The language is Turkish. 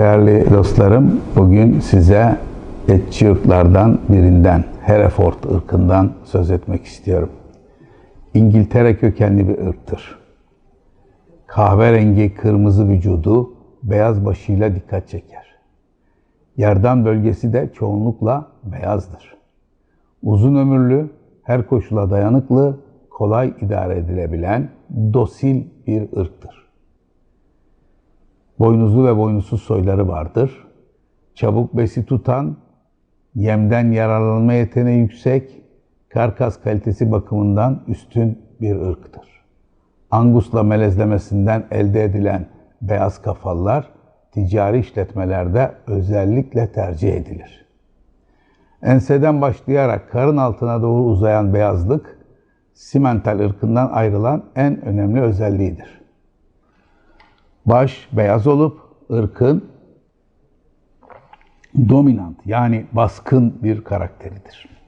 Değerli dostlarım, bugün size etçi birinden, Hereford ırkından söz etmek istiyorum. İngiltere kökenli bir ırktır. Kahverengi kırmızı vücudu, beyaz başıyla dikkat çeker. Yerdan bölgesi de çoğunlukla beyazdır. Uzun ömürlü, her koşula dayanıklı, kolay idare edilebilen, dosil bir ırktır. Boynuzlu ve boynuzsuz soyları vardır. Çabuk besi tutan, yemden yararlanma yeteneği yüksek, karkas kalitesi bakımından üstün bir ırktır. Angusla melezlemesinden elde edilen beyaz kafalılar ticari işletmelerde özellikle tercih edilir. Enseden başlayarak karın altına doğru uzayan beyazlık, simental ırkından ayrılan en önemli özelliğidir. Baş beyaz olup ırkın dominant yani baskın bir karakteridir.